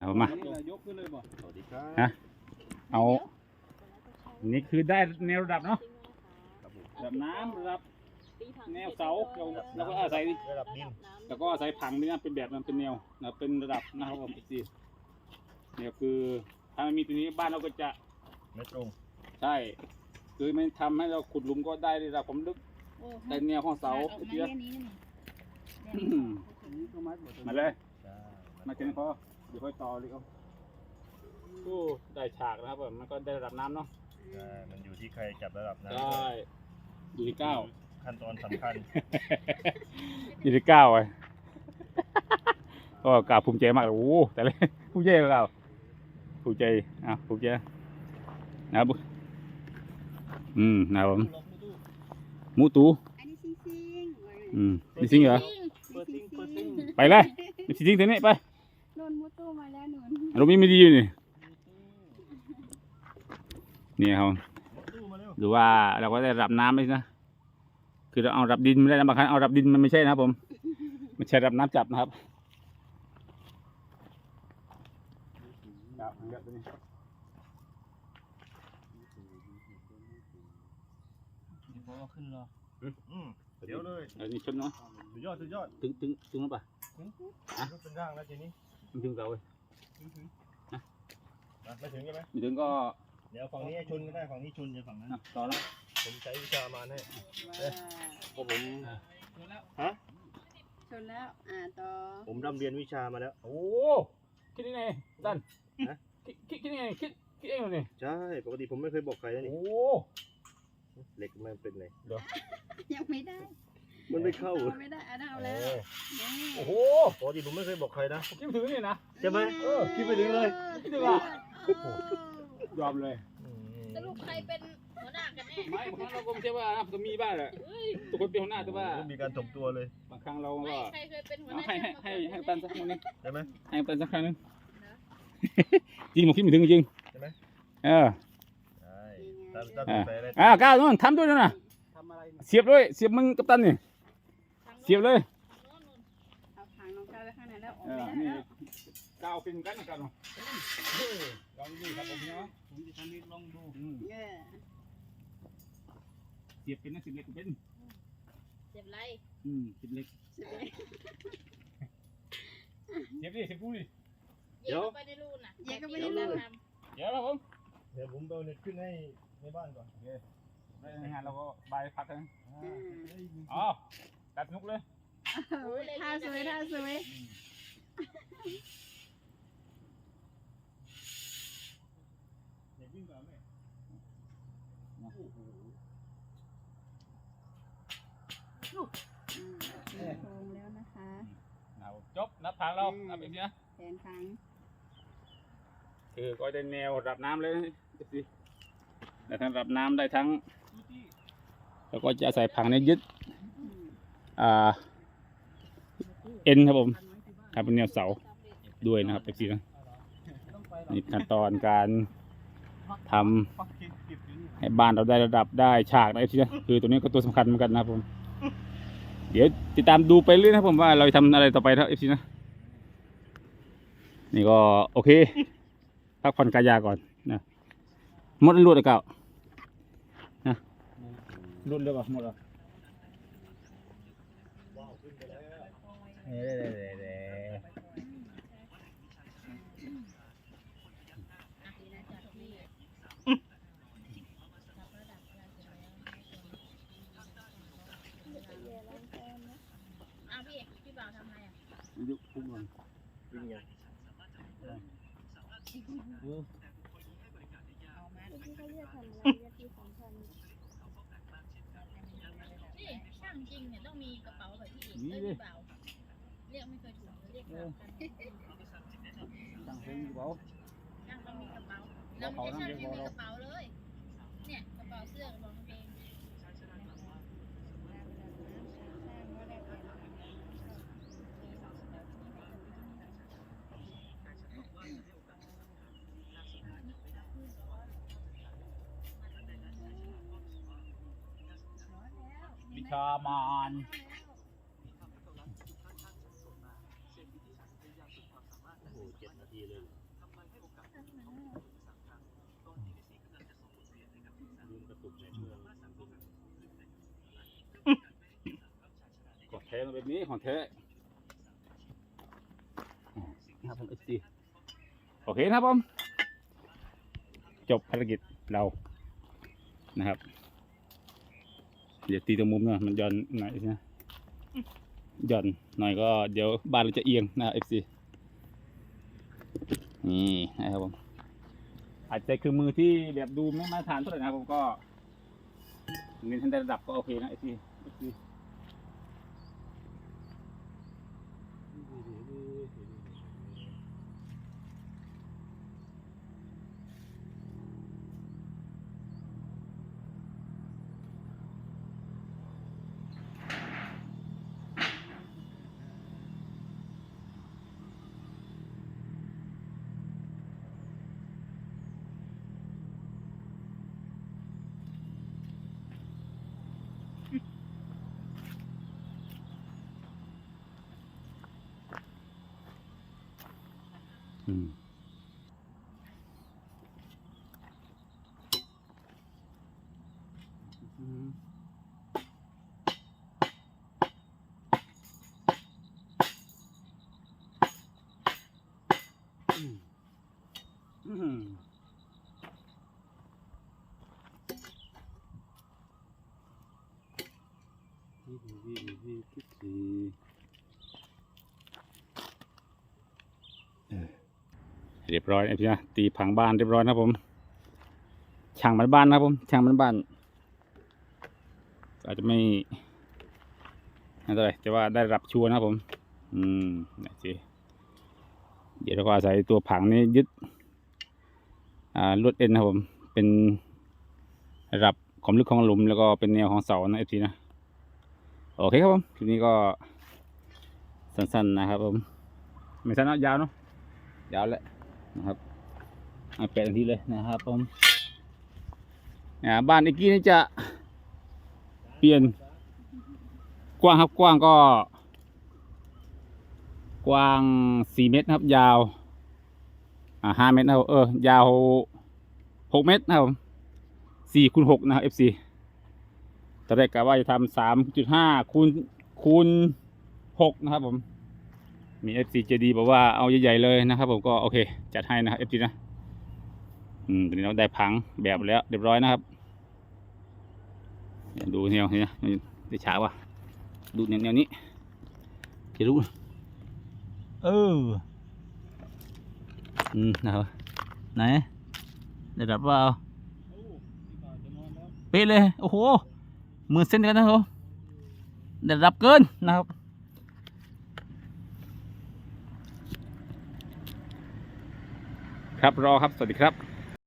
เอามายกขึ้นเลยบ่สวัสดีครับฮะเอานี่คือได้แนวระดับเนาะครับผมระดับน้ำระดับแนวเสาเราเราก็อาศัยระดับดินแล้วก็อาศัยผังนี่นะเป็นแบบนั้นเป็นแนวนะเป็นระดับนะครับผมอีกทีเนี่ยคือถ้าไม่มีตัวนี้บ้านเราก็จะไม่ตรงใช่คือไม่ทำให้เราขุดหลุมก็ได้ระดับความลึกโอ้ได้แนวของเสาออกมาเยอะแค่นี้นี่มาเลยใช่มาเจนพอ เดี๋ยวค่อยต่อเลยเอาโอ้ได้ฉากนะครับผมมันก็ได้ระดับน้ำเนาะใช่มันอยู่ที่ใครจับระดับน้ำได้อยู่ที่เก้าขั้นตอนสำคัญยี่สิบเก้าไอ้ก็กล่าวภูมิใจมากเลยโอ้โหแต่เลยภูมิใจกับเราภูมิใจอะภูมิใจนะครับอืมนะครับผมหมูตูอันนี้ซิงซิงอืมมีซิงเหรอเปิดซิงเปิดซิงไปเลยมีซิงตัวนี้ไปโด นมุตโตมาแล้วหนุนอารมณ์ไม่ดีอยู่นี่นี่ครับตู้มาเร็วหรือว่าเราก็ได้รับน้ำไปนะคือเราเอารับดินไม่ได้นะบางครั้งเอารับดินมันไม่ใช่นะครับ ผมไม่ใช่รับน้ำจับนะครับครับเยอะตัวนี้อืมเดี๋ยวเลยเดี๋ยวนี้ชนเนาะสุดยอดสุดยอดถึงถึงถึงแล้วปะก็เป็นร่างแล้วทีนี้ ไม่ถึงเสาเว้ยอะไม่ถึงใช่ไหมไม่ถึงก็เดี๋ยวฝั่งนี้ให้ชนก็ได้ฝั่งนี้ชนจะฝั่งนั้น อะต่อแล้วผมใช้วิชามาให้ว้าเพราะผมฮะชนแล้ว อ่าต่อผมร่ำเรียนวิชามาแล้ว โอ้คิดยังไงดันฮะ คิดคิดคิดยังไงคิดคิดเองเลยนี่ใช่ปกติผมไม่เคยบอกใครนะนี่โอ้เหล็กมันเป็นไงยังไม่ได้ มันไม่เข้าต่อไม่ได้อะเอาแล้วเออนี่โอ้โหปกติผมไม่เคยบอกใครนะคิดไม่ถึงนี่นะ ใช่ไหมเออคิดไปถึงเลย คิดถึงอะโอ้โหยอมเลยอืมสรุปใครเป็นหัวหน้ากันแน่ไม่บางครั้งเราก็ไม่ใช่ว่านะก็มีบ้างแหละทุกคนเป็นหัวหน้าแต่ว่ามีการถมตัวเลย บางครั้งเราไม่ก็ใครเคยเป็นหัวหเอาน้าให้ให้ให้ให้ตันสักครั้งหนึงใช่ไหมให้ตันสักครั้งหนึงจริงผมคิดไม่ถึงจริงใช่ไหมเออใช่ถ้าถ้าสงสัยอะไรอ่าก้าวนู่นทำด้วยนะทำอะไรเสียบด้วย เสียบมึงกับตันนี่เสียบเลยเอาถังน้องก้าวไว้ข้างในแล้วออกเอไม่อได้นี่แล้วก้าวเป็นกันกันเนาะลองดูครับผมเนาะผมจะทำนี้ลองดูเออเสียบเป็นนะเสียบเล็กก็เป็นเจ็บไรอืมเสียบเล็กสุดเลยเสียบดิเสียบกูดิเย็นไปในรูน่ะเย็นก็ไม่ได้รูทเดี๋ยวครับผมเดี๋ยวผมเอาเน็ตขึ้นให้ในบ้านก่อนในงานเราก็บายพักกันอืมอ๋อ ตัดนุกเลยโอ้ยท่าสวยท่าสวยเน็ตวิ่งก่อนไหมอืมโค้งแล้วนะคะเอาจบนับทางเรานับอีกทีนะแผนพังคือก็ได้แนวระดับน้ำเลยสิได้ทั้งระดับน้ำได้ทั้ง แล้วก็จะใส่ผังในยึดอืมอ่า เอ็นครับผมครับเป็นแนวเสาด้วยนะครับเอฟซีนะนี่ขั้นตอนการทำให้บ้านเราได้ระดับได้ฉากได้เอฟซีนะคือตัวนี้ก็ตัวสำคัญเหมือนกันนะครับผม เดี๋ยวติดตามดูไปเรื่อยนะครับผมว่าเราทำอะไรต่อไปครับเอฟซีนะ นี่ก็โอเค พักผ่อนกายาก่อนนะหมดลวรวดเก่านะรวดแล้วป่ะหมดแล้ วำอ้าวพี่เอกพี่บ่าวทำไงอะยุบพุ่งก่อนวิ่งไงนี่ช่างจริงเนี่ยต้องมีกระเป๋าแบบพี่เอกเอ้ยพี่บ่าว เรียกไม่เคยถูกเลยเรียกแบบกันตั้งเพลงอยู่เปล่าช่างต้องมีกระเป๋าแล้วไม่ใช่ช่างที่มีกระเป๋าเลย เนี่ยกระเป๋าเสื้อกระเป๋ากางเกงวิชามาน ดีเลยกรนดแท้มาแบบนี้ของแท้นะครับผมเอฟซีโอเคนะครับผม จบภารกิจเรานะครับ เดี๋ยวตีตรงมุมนะมันย่อนหน่อยนะย่อนหน่อยก็เดี๋ยวบ้านเราจะเอียงนะเอฟซี นี่นะครับผมอาจจะคือมือที่แบบดูไม่มาตรฐานเท่าไหร่นะครับผมก็เน้นทันได้ระดับก็โอเคนะไอ้ที่ ซีเอฟซี อืมอืมอืมอืมวิธีวิธีวิธี เรียบร้อยนะพี่นะตีผังบ้านเรียบร้อยนะผมช่างมันบ้านนะผมช่างมันบ้าน อาจจะไม่นั่นเท่าไร่แต่ว่าได้รับชัวร์นะผม อืมนะสิเดี๋ยวเราก็อาศัยตัวผังนี้ยึดอ่าลวดเอ็นนะผม เป็นระดับความลึกของหลุม แล้วก็เป็นแนวของเสานะเอฟซีนะ โอเคครับผมคลิปนี้ก็สั้นๆนะครับผม ไม่สั้นนะยาวเนาะยาวแหละ นะครับอาแปดนทีเลยนะครับผมอ่าบ้านอีกกี้นี่จะเปลี่ยนกว้างครับกว้างก็ กว้างสี่เมตรนะครับ ยาวอ่าห้าเมตรนะครับเออยาวหกเมตรนะครับสี่คูณหกนะครับ FC ตอนแรกกะว่าจะทำสามจุดห้าคูณคูณหกนะครับผม มี FC เจดีบอกว่าเอาใหญ่ๆเลยนะครับผมก็โอเค จัดให้นะครับ FC นะอืมตอนนี้เราได้พังแบบแล้วเรียบร้อยนะครับเดี๋ยวดูแนวนี้นะได้ฉาว่ะดูแนวแนวนี้จะรู้เอออืมนะครับไหนได้รับว่าเป๊ะเลย โอ้โหหมือเส้นกันนะครับได้รับเกินนะครับ ครับรอครับ สวัสดีครับ